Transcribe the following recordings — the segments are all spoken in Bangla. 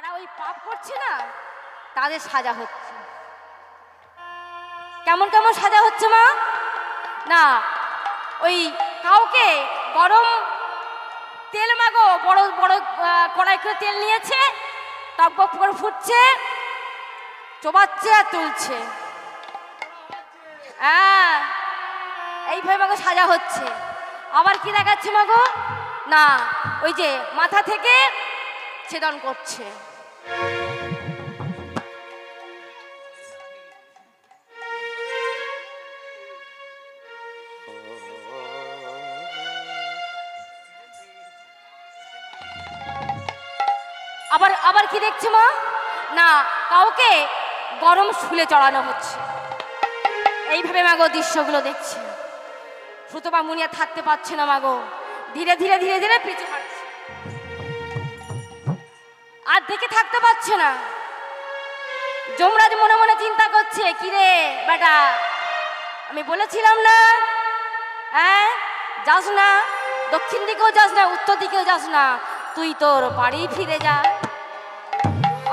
যারা ওই পাপ করছে না, তাদের সাজা হচ্ছে। কেমন কেমন সাজা হচ্ছে মা? না, ওই কাউকে গরম তেল মাগো, বড় বড় কড়াই করে তেল নিয়েছে টক বক করে ফুটছে, চোবাচ্ছে আর তুলছে। হ্যাঁ এইভাবে মাগো সাজা হচ্ছে। আবার কি দেখাচ্ছে মাগো? না, ওই যে মাথা থেকে ছেদন করছে। আবার আবার কি দেখছে মা? না, কাউকে গরম শুলে চড়ানো হচ্ছে। এইভাবে মাগো দৃশ্যগুলো দেখছে। সুতপা মুনিয়া থাকতে পারছে না মাগো ধীরে ধীরে ধীরে ধীরে পিছু আর দেখে থাকতে পারছে না। যমরাজ মনে মনে চিন্তা করছে, কিরে বেটা, আমি বলেছিলাম না হ্যাঁ যাস না, দক্ষিণ দিকেও যাস না, উত্তর দিকেও যাস না, তুই তোর বাড়ি ফিরে যা।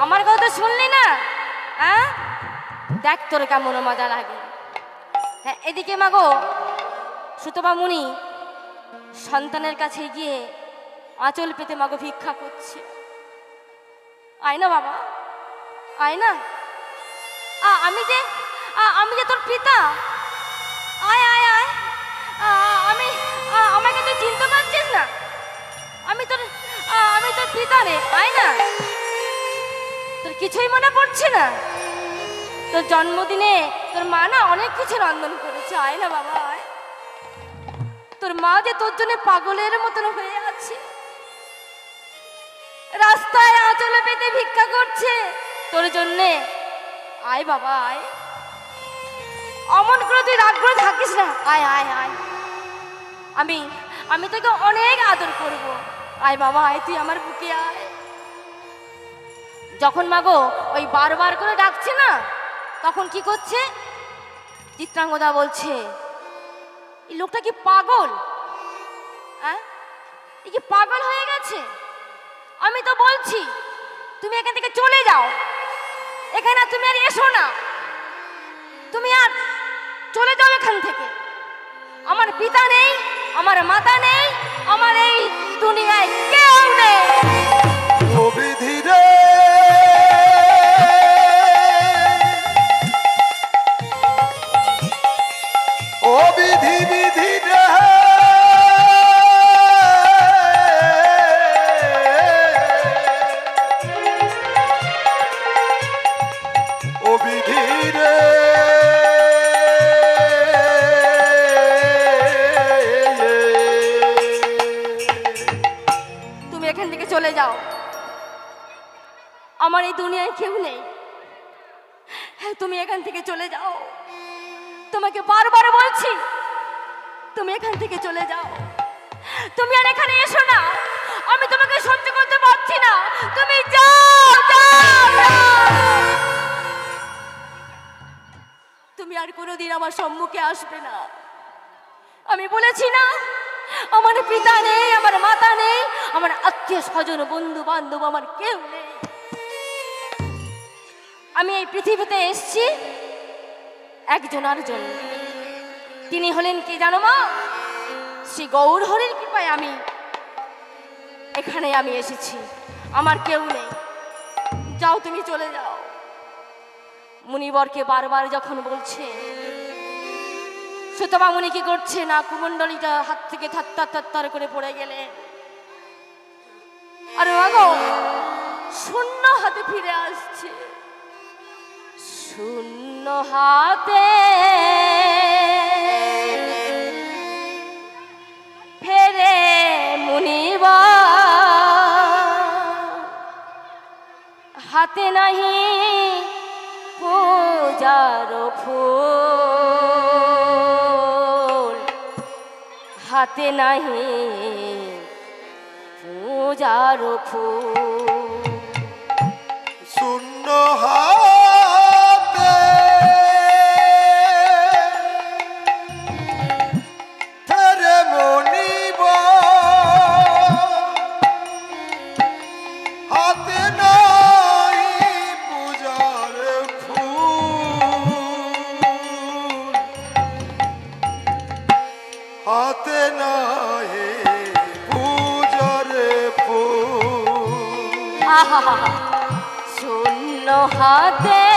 আমার কথা তো শুনলি না হ্যাঁ? দেখ তোর কেমন মজা লাগে। হ্যাঁ এদিকে মাগো সুতপা মুনি সন্তানের কাছে গিয়ে আঁচল পেতে মাগো ভিক্ষা করছে। আয় না বাবা। আয় না। আমি যে আমি যে তোর পিতা। আয় আয় আয়। আমি আমাকে তুই চিনতে পারছিস না। আমি তোর আমি তোর পিতা রে, আয় না। তোর কিছুই মনে পড়ছে না। তোর জন্মদিনে তোর মা না অনেক কিছু রন্ধন করেছে। আয় না বাবা, আয়। তোর মা যে তোর জন্য পাগলের মতন হয়ে আছে। রাস্তায় আঁচলে পেতে ভিক্ষা করছে। তোর জন্যে। আয় বাবা, আয়। অমন করে তুই রাগ করে থাকিস না। আয় আয় আয়। আমি আমি তোকে অনেক আদর করব। আয় বাবা, আয়, তুই আমার বুকে আয়। যখন মাগো ওই বারবার করে ডাকছে না, তখন কি করছে? চিত্রাঙ্গদা বলছে, এই লোকটা কি পাগল? হ্যাঁ? এ কি পাগল হয়ে গেছে? আমি তো বলছি, তুমি এখান থেকে চলে যাও। এখানে তুমি আর এসো না। তুমি আর চলে যাও এখান থেকে। আমার পিতা নেই, আমার মাতা নেই তোমাকে বারবার বলছি, তুমি এখান থেকে চলে যাও। তুমি আর এখানে এসো না। আমি তোমাকে সহ্য করতে পারছি না। তুমি যাও। তুমি আর কোনোদিন আমার সম্মুখে আসবে না। আমি বলেছি না, আমার পিতা নেই, আমার মাতা নেই, আমার আত্মীয় স্বজন বন্ধু বান্ধব আমার কেউ নেই। আমি এই পৃথিবীতে এসেছি একজনার জন্য। তিনি হলেন কি জানো মা? শ্রী গৌর হরির কৃপায় আমি এখানে আমি এসেছি। আমার কেউ নেই। যাও তুমি চলে যাও। মুনিবরকে বারবার যখন বলছে সুতমা মুনি কি করছে না? কুমণ্ডলীটা হাত থেকে থাত্তার থাত্তার করে পড়ে গেলে। আরে শূন্য হাতে ফিরে আসছে। শূন্য হাতে। ফেরে মুনিবা। হাতে নাহি পূজার ফুল। হাতে নাহি পূজার ফুল। শূন্য হাতে শূন্য হাতে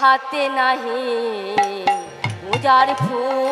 হাতে নাহি পূজার ফুল।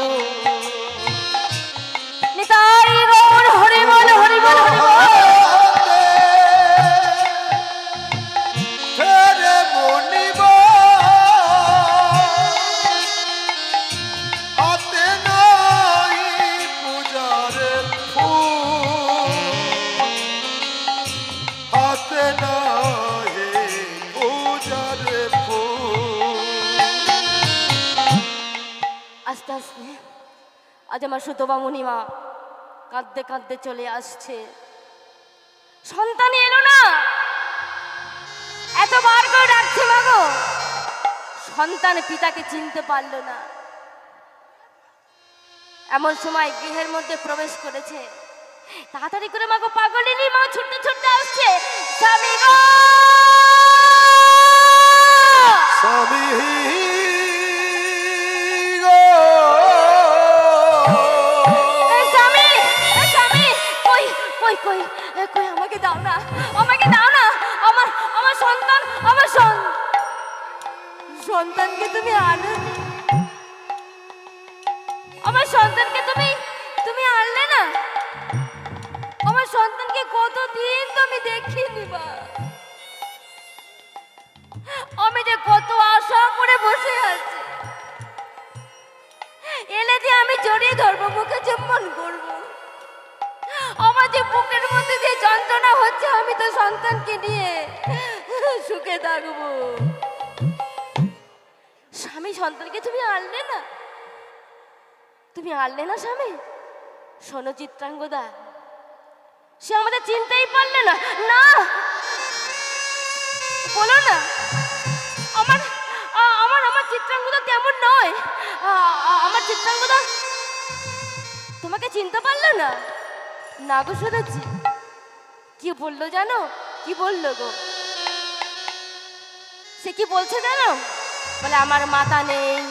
পূজার আমার সুতবা মুনিমা কাঁদতে কাঁদতে চলে আসছে। সন্তান এলো না। এতবার করে ডাকছে মাগো সন্তান পিতাকে চিনতে পারল না। এমন সময় গৃহের মধ্যে প্রবেশ করেছে। তাড়াতাড়ি করে মাগো পাগলিনী মা, ছুটতে ছুটতে আসছে। স্বামী গো! স্বামী কই কই কই, আমাকে দাও না, আমাকে দাও না, আমার আমার সন্তান, আমার সন, সন্তানকে তুমি আনো আমার সন্তানকে তুমি তুমি আনলে না। আমার সন্তানকে কতদিন তুমি দেখিনি বা আমি যে কত আশা করে বসে আছি। এলে যে আমি জড়িয়ে ধরবো, মুখে চুম্বন করব। আমার যে বুকের মধ্যে যে যন্ত্রণা হচ্ছে, আমি তো সন্তানকে নিয়ে সুখে থাকব। স্বামী, সন্তানকে তুমি আনলে না? তুমি আনলে না স্বামী? শোনো চিত্রাঙ্গদা, সে আমাদের চিনতেই পারলে না। না! বলো না, আমার আমার আমার চিত্রাঙ্গদা তেমন নয়। আমার চিত্রাঙ্গদা, তোমাকে চিনতে পারল না? না গো শুনেছি কি বলল জানো? কি বলল গো? সে কি বলছে জানো? বলে, আমার মাতা নেই,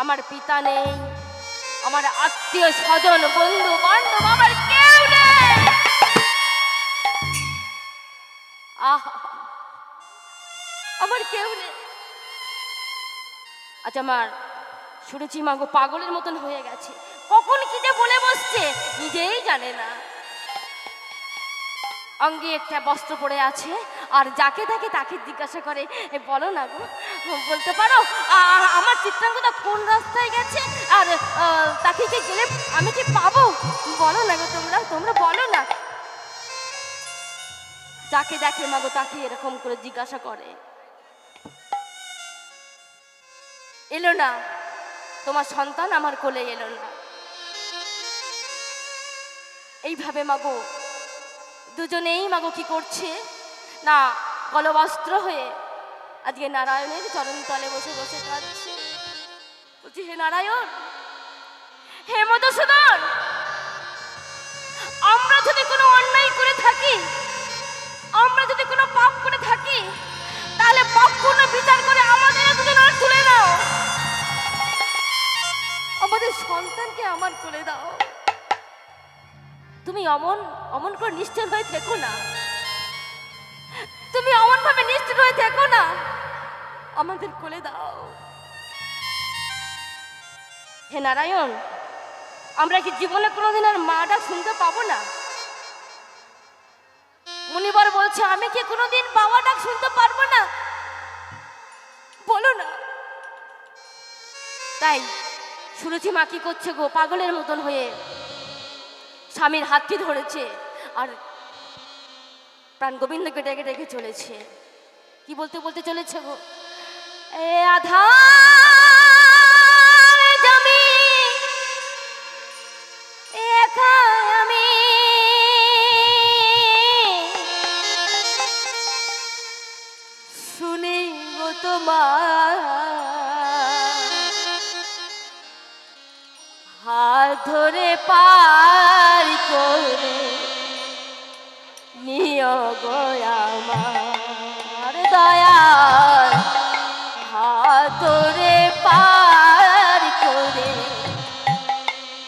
আমার পিতা নেই, আমার আত্মীয় স্বজন বন্ধু বান্ধব আমার কেউ নেই। আহা, আমার কেউ নেই। আচ্ছা আমার শুনেছি মাগো পাগলের মতন হয়ে গেছে। বসছে নিজেই জানে না। অঙ্গে একটা বস্ত্র পরে আছে, আর যাকে তাকে তাকে জিজ্ঞাসা করে বলো না গো, বলতে পারো? আমার চিত্রাঙ্গদা কোন রাস্তায় গেছে? আর তাকে কি গেলে আমি কি পাবো? বলো না গো তোমরা তোমরা বলো না। যাকে দেখে মাগো তাকে এরকম করে জিজ্ঞাসা করে। এলো না, তোমার সন্তান আমার কোলে এলো না। এইভাবে মাগো। দুজনেই মাগো কি করছে? না কলবস্ত্র হয়ে আজকে নারায়ণের চরণ তলে বসে বসে কাঁদছে। বলছি, হে নারায়ণ, হে মধুসূদন, আমরা যদি কোনো অন্যায় করে থাকি, আমরা যদি কোনো পাপ করে থাকি, তাহলে পাপ পূর্ণ বিচার করে আমাদের দুজন আর তুলে নাও। আমাদের সন্তানকে আমার করে দাও। অমন অমন করে নিশ্চয় হয়ে থেকো না। তুমি অমন ভাবে নিশ্চিত হয়ে থেকো না। আমাদের কোলে দাও। হে নারায়ণ, আমরা কি জীবনে কোনোদিন আর মাটা শুনতে পাবো না? মুনিবার বলছে, আমি কি কোনোদিন বাবা ডাক শুনতে পারব না? বলো না। তাই সুরুচি মা কি করছে গো, পাগলের মতন হয়ে। স্বামীর হাতটি ধরেছে আর প্রাণ গোবিন্দকে ডেকে ডেকে চলেছে। কি বলতে বলতে চলেছে গো? এ আধা হাত ধরে পার করে নিয় আমার দয়াল হাত ধরে পার করে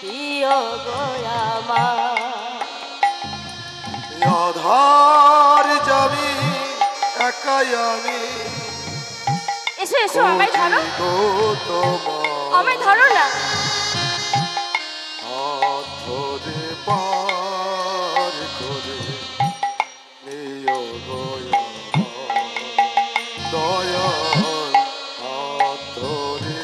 দিয় আমার যাবি একাই আমি। এসো এসো আমায় ধরো। আমায় ধরো না। পার করে নিও গো আমার দয়াল হাত ধরে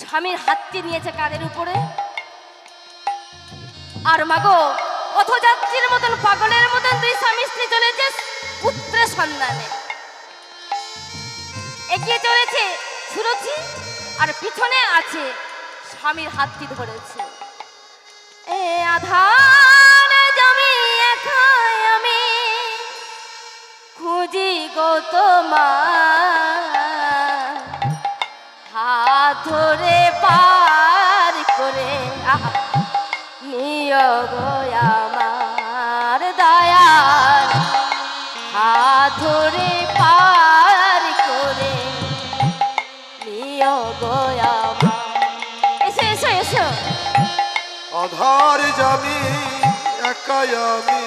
স্বামীর হাতটি নিয়েছে কাদের উপরে? আর মাগো পথযাত্রীর মতন পাগলের মতন দুই স্বামী স্ত্রী চলেছে পুত্রের সন্ধানে। এগিয়ে চলেছে সুরুচি আর পিছনে আছে স্বামীর হাতটি ধরেছে। এ আধার জমি একাই আমি, খুঁজি গো তোমার। হাত ধরে পার করে নিয় আমার দয়াল। হাত ধরে আধার জামি একাই আমি।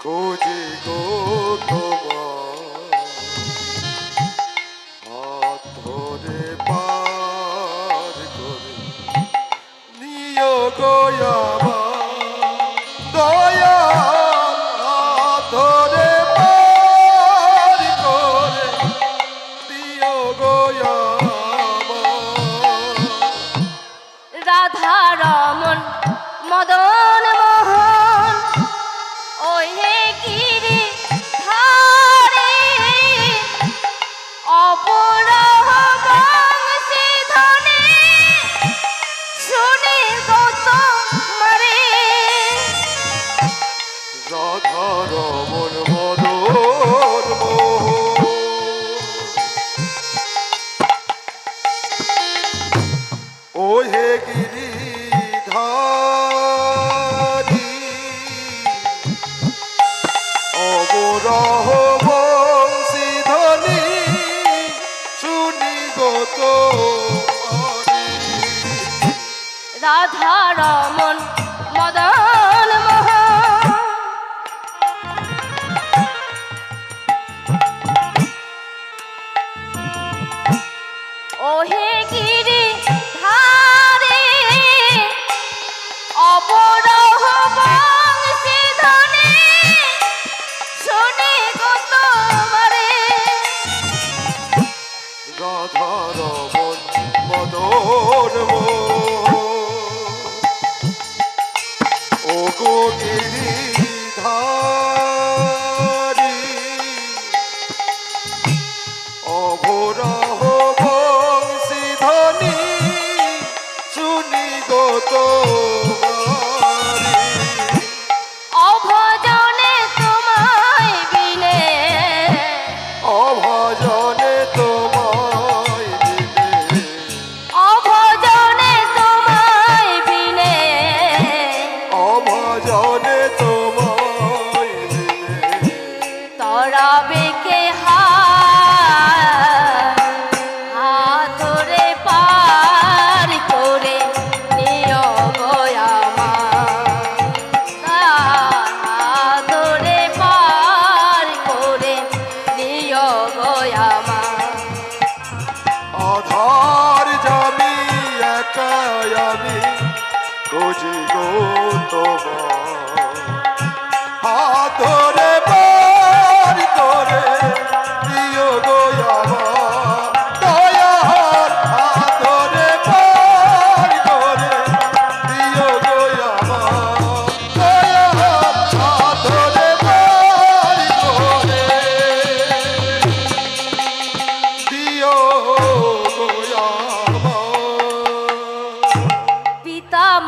খোঁজে গো তোমার ধরে পার করে। নিও রাধা রমন মদন অঘোরা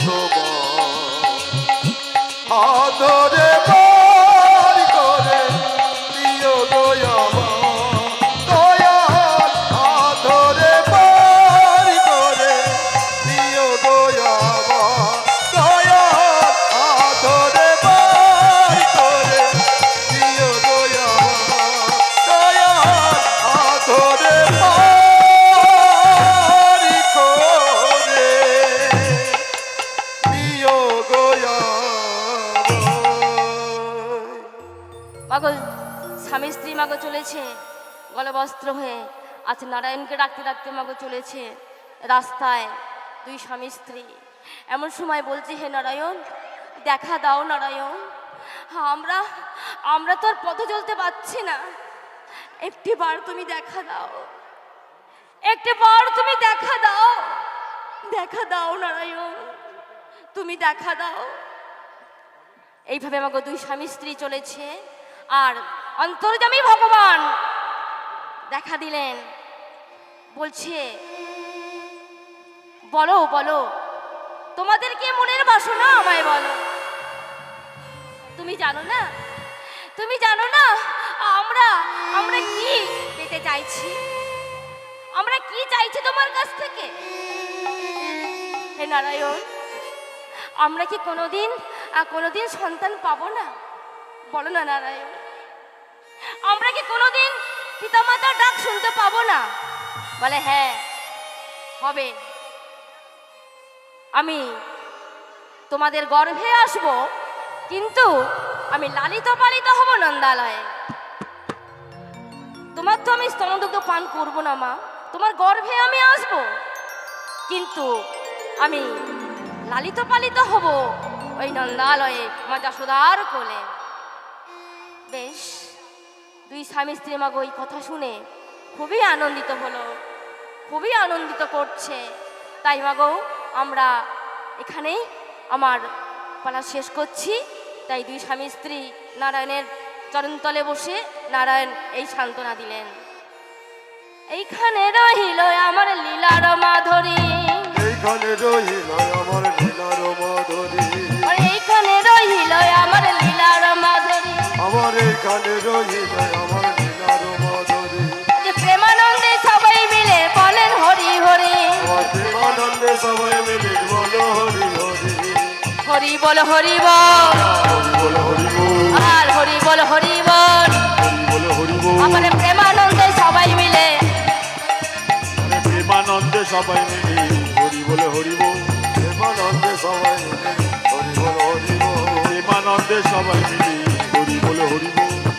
তোমার আদরে গলে বস্ত্র হয়ে আজ নারায়ণকে ডাকতে ডাকতে মাগো চলেছে রাস্তায় দুই স্বামী স্ত্রী। এমন সময় বলছে, হে নারায়ণ, দেখা দাও নারায়ণ। আমরা আমরা তো আর পথে চলতে পারছি না। একটি বার তুমি দেখা দাও। একটি বার তুমি দেখা দাও। দেখা দাও নারায়ণ। তুমি দেখা দাও। এইভাবে আমাকে দুই স্বামী স্ত্রী চলেছে। আর অন্তর্জামী ভগবান দেখা দিলেন। বলছে, বলো বলো, তোমাদের কি মনের বাসনা আমায় বলো? তুমি জানো না? তুমি জানো না? আমরা আমরা কি পেতে চাইছি? আমরা কি চাইছি তোমার কাছ থেকে? হে নারায়ণ, আমরা কি কোনোদিন কোনোদিন সন্তান পাবো না? বলো না, নারায়ণ। আমরা কি কোনোদিন পিতামাতার ডাক শুনতে পাবো না। বলে হ্যাঁ হবে। আমি তোমাদের গর্ভে আসব, কিন্তু আমি লালিত পালিত হব নন্দালয়ে। তোমার তো আমি স্তনদুগ্ধ পান করব না, মা। তোমার গর্ভে আমি আসব, কিন্তু আমি লালিত পালিত হব ওই নন্দালয়ে মা যশোদার কোলে। বেশ। দুই স্বামী স্ত্রী মাগো ওই কথা শুনে খুবই আনন্দিত হলো খুবই আনন্দিত করছে। তাই মাগো আমরা এখানেই আমার পালা শেষ করছি। তাই দুই স্বামী স্ত্রী নারায়ণের চরণতলে বসে নারায়ণ এই সান্ত্বনা দিলেন। এইখানে রহিল আমার লীলার মাধুরী। এইখানে রহিল আমার লীলার মাধুরী। আর এইখানে রহিল আমার আমার এইখানে রহিল আমার মাধুরী। যে প্রেমানন্দে সবাই মিলে বলেন হরি হরি। প্রেমানন্দে সবাই মিলে বলো হরি হরি। হরি বল হরি বল। আর হরি বল। হরি বল হরি বলো। হরি বল। আমার প্রেমানন্দে সবাই মিলে। প্রেমানন্দে সবাই মিলে হরি বলে হরি বল। প্রেমানন্দে সবাই মিলে হরি বলো হরি বল। প্রেমানন্দে সবাই মিলে হরি বলে হরি বল।